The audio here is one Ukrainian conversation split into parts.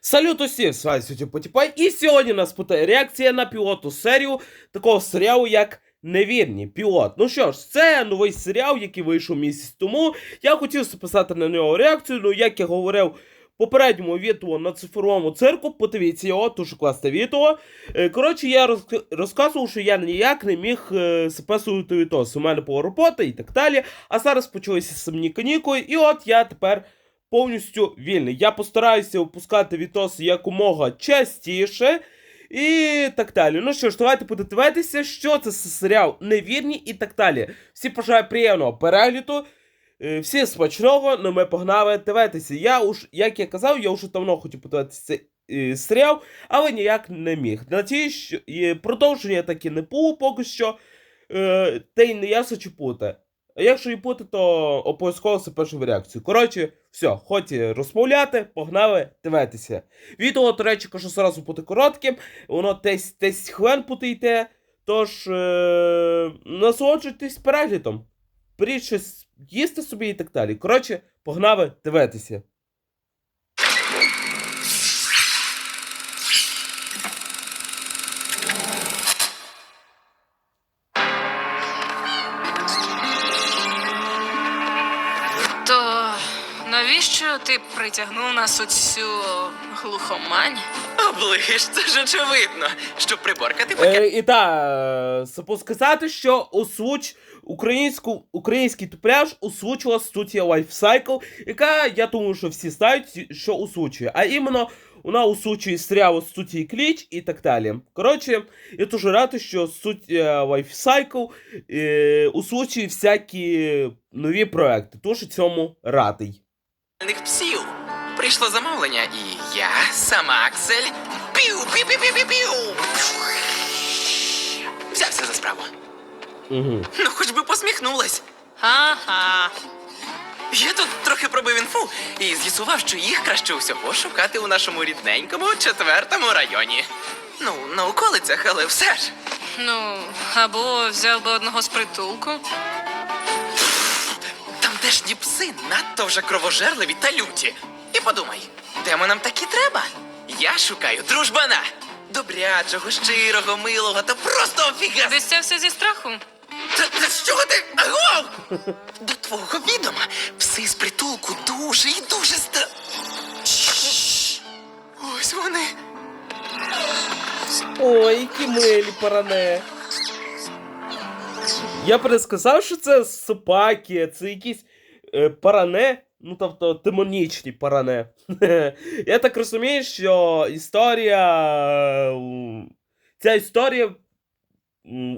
Салют усім, з вами сьогодні Потіпай, і сьогодні нас питає реакція на пілоту серію такого серіалу, як Невірні пілот. Ну що ж, це новий серіал, який вийшов місяць тому. Я хотів записати на нього реакцію, ну як я говорив попередньому відео на цифровому цирку, подивіться його, дуже класне відео. Е, Коротше, я роз- розказував, що я ніяк не міг е, записувати відос. У мене була робота і так далі. А зараз почалися самі канікули, і от я тепер повністю вільний. Я постараюся випускати відоси якомога частіше. І так далі. Ну що ж, давайте подивитися, що це серіал невірні і так далі. Всі бажаю приємного перегляду. Е, Всі смачного, ну ми погнали дивитися. Я уж, як я казав, я вже давно хотів подивитися цей е, серіал, але ніяк не міг. Надіюсь, що продовження таки не було поки що. Е, та й не ясно чи пути. А якщо і бути, то обов'язково запишу в реакцію. Коротше, все, хоч розмовляти, погнали дивитися. Відео, до речі, кажу зразу бути коротким, воно десь, десь хвилин буде йти, тож е- насолоджуйтесь переглядом. Беріть щось їсти собі і так далі. Коротше, погнали дивитися. Ти притягнув нас у цю глухомань? Оближ, це ж очевидно, щоб приборкати пакет. Е, і так, е, сказати, що озвуч українську, український тупляж озвучила студія Lifecycle, яка, я думаю, що всі знають, що озвучує. А іменно вона озвучує серіал студії Кліч і так далі. Коротше, я дуже радий, що студія Lifecycle е, озвучує всякі нові проекти. Дуже цьому радий. Них псів. Прийшло замовлення, і я, сама Аксель. Піу, піу, піу, піу, піу, піу. Взявся за справу. Угу. Ну, хоч би посміхнулась. Ага. Я тут трохи пробив інфу і з'ясував, що їх краще усього шукати у нашому рідненькому четвертому районі. Ну, на околицях, але все ж. Ну, або взяв би одного з притулку. Тамтешні пси надто вже кровожерливі та люті. І подумай, демонам такі треба. Я шукаю дружбана. Добрячого, щирого, милого та просто офігезного. Десь це все зі страху. Та, та з чого ти? Агов! До твого відома, пси з притулку дуже і дуже ста. Шш. Ось вони. Ой, які милі паране. Я пересказав, що це собаки, це якісь паране, ну тобто демонічні паране. Я так розумію, що історія. е, Ця історія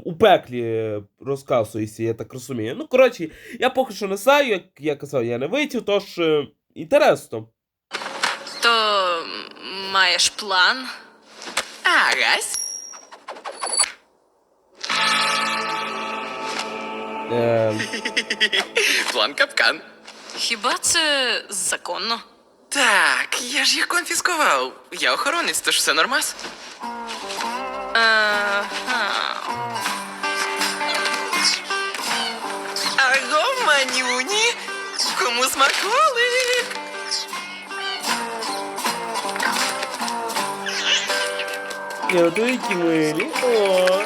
у пеклі розказується, я так розумію. Ну, коротше, я поки що не знаю, як я казав, я не витів, тож е, інтересно. То маєш план? Агась. Е, План капкан. Хіба це законно? Так, я ж їх конфіскував. Я охоронець, тож все нормас. Ага. Аго, манюні! Кому смаколик? Ні, ну які милі. О.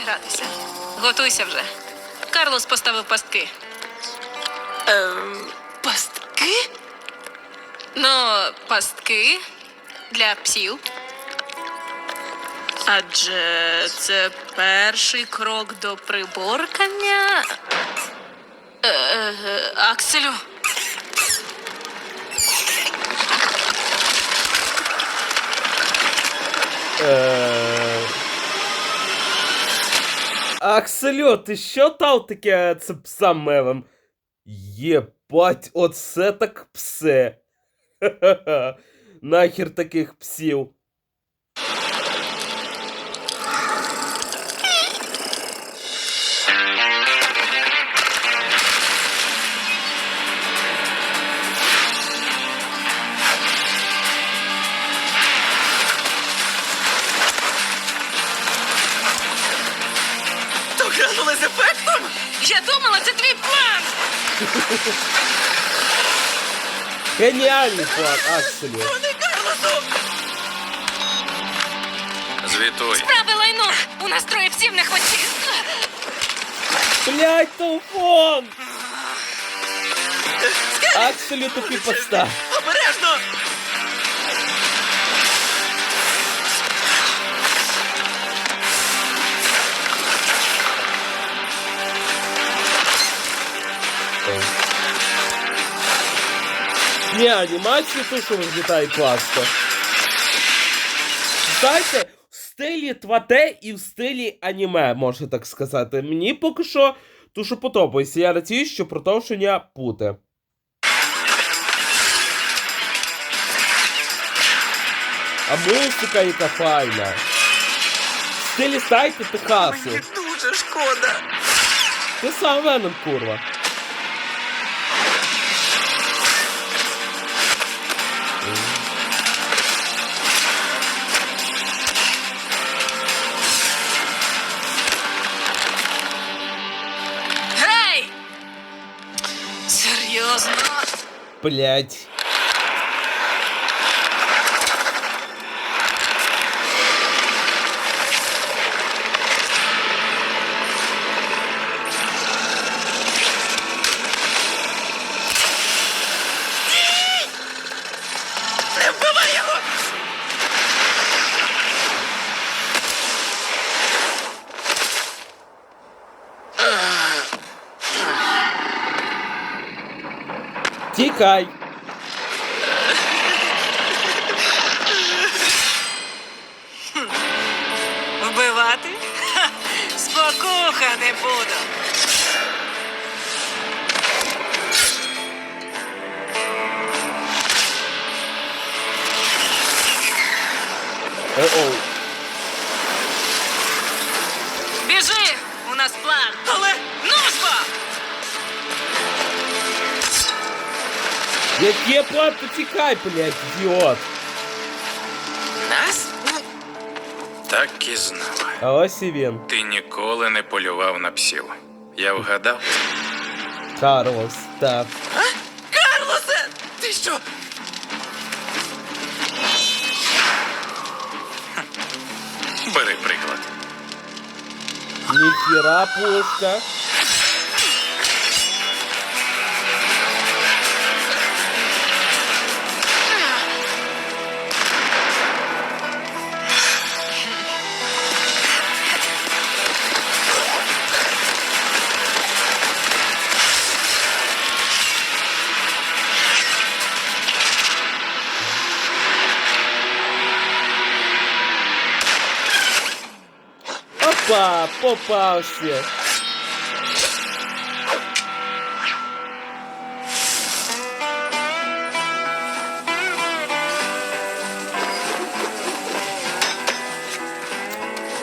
годі. Готуйся вже. Карлос поставив пастки. Ем, пастки? Ну, пастки для псів. Адже це перший крок до приборкання. Е, е, Акселю. Е... Акселю, ти що там таке це псам мевим? Єбать, оце так псе. Нахер таких псів. Геніальний план, Акселю. Вони Карлосу! Звітуй. Праве лайно! У нас троє псів на хвості! Блять, телефон! Акселю тобі постав. Ні, анімацію ту, що виглядає класно. Знаєте, в стилі 2D і в стилі аніме, можна так сказати. Мені поки що дуже подобається. Я надіюсь, що продовження буде. А музика яка файна. В стилі, знаєте, Техасу. Мені дуже шкода. Ти сам веном, курва. Серйозно? Блять. Тікай. Вбивати? Ха, спокуха не буду. Е-оу. Біжи! У нас план. Яке план, то тікай, блять, ідіот. нас? Так і знала. А ось і він. Ти ніколи не полював на псів. Я вгадав. Карлос, так. Карлосе! Ти що? Бери приклад. Ніхіра пушка. Попався.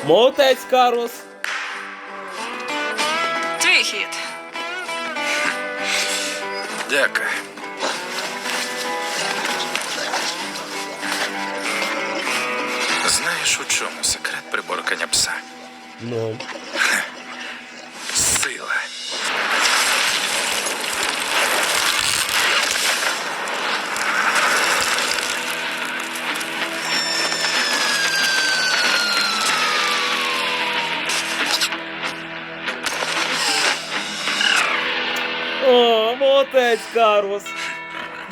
Молодець, Карлос. Твій хід. Дякую. Знаєш, у чому секрет приборкання пса? Ну. Сила. О, молодець, Карлос.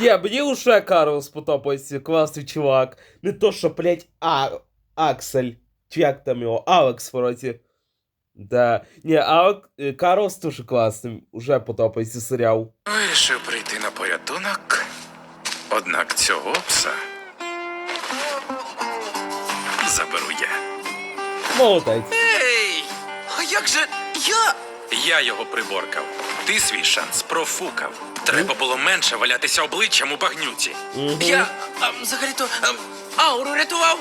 Ні, мені уже Карлос подобається, класний чувак. Не то, що, блять, а, Аксель. Чи як там його? Алекс, вроді. Да. Ні, Алек... е, Карлос дуже класний. Уже подобається серіал. Вирішив прийти на порятунок. Однак цього пса заберу я. Молодець. Ей! А як же я? Я його приборкав. Ти свій шанс профукав. Треба було менше валятися обличчям у багнюці. Я а, взагалі-то а, ауру рятував.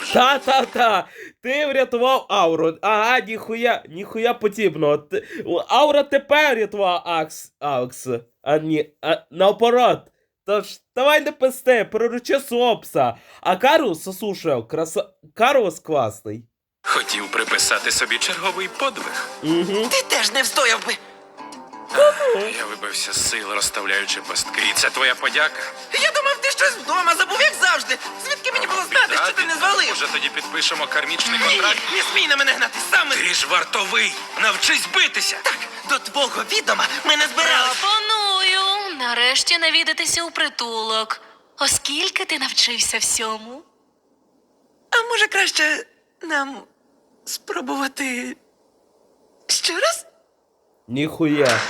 Вже Та-та-та. Ти врятував ауру. Ага, ніхуя, ніхуя подібного. Ти... Аура тепер врятував Акс... Алекс. А ні, а наоборот. Тож, давай не пусти, приручи Сопса. А Карлос, слушай, краса... Карлос класний. Хотів приписати собі черговий подвиг. Угу. Ти теж не встояв би. Я вибився з сил, розставляючи пастки. І це твоя подяка. Я думав, ти щось вдома забув, як завжди. Звідки мені було знати, що ти не звалив? Може, тоді підпишемо кармічний контракт? Ні, не смій на мене гнати саме. Ти ж вартовий! Навчись битися! Так, до твого відома ми не збирались. Пропоную нарешті навідатися у притулок, оскільки ти навчився всьому. А може краще нам спробувати ще раз? Ніхуя.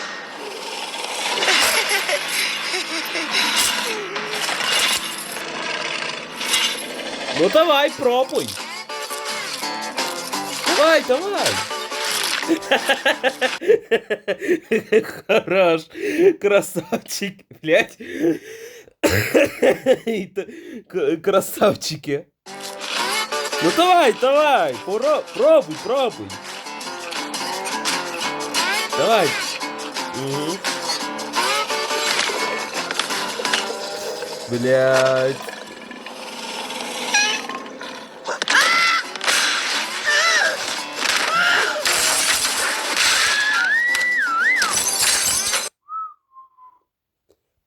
Ну давай, пробуй. Давай, давай. Хорош. Красавчик, блядь. Красавчики. Ну давай, давай, пробуй, пробуй. Давай. Угу. Блять.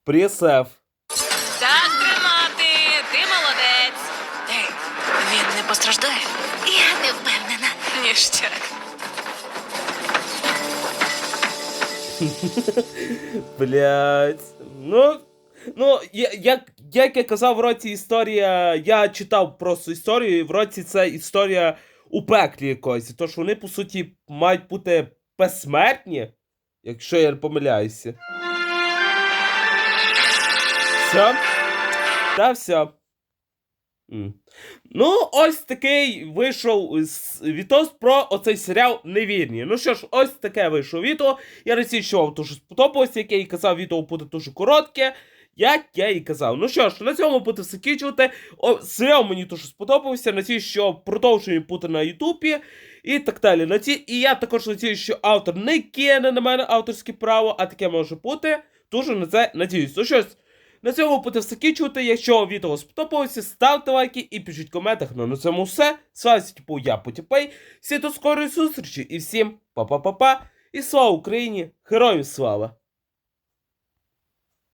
Присев. Так тримати, ти молодець. Ей, він не постраждає. Я не впевнена. Ніштяк. Блять. Ну. Ну, як, як я казав в році історія, я читав просто історію, і в році це історія у пеклі якоїсь. Тож вони, по суті, мають бути безсмертні, якщо я не помиляюся. Все? Та все. Ну, ось такий вийшов відос про оцей серіал Невірні. Ну що ж, ось таке вийшло відео. Я надію, що вам дуже сподобалося, як я і казав, відео буде дуже коротке. Як я і казав. Ну що ж, на цьому буде закінчувати. О, серіал мені дуже сподобався. Надію, що продовжує бути на Ютубі і так далі. Наді... І я також надію, що автор не кине на мене авторське право, а таке може бути. Дуже на це надіюсь. Ну що ж, на цьому буде все кінчувати. Якщо відео сподобалося, ставте лайки і пишіть в коментах. Ну на цьому все. З вами типу я Потіпей. Всі до скорої зустрічі і всім па-па-па-па. І слава Україні! Героям слава!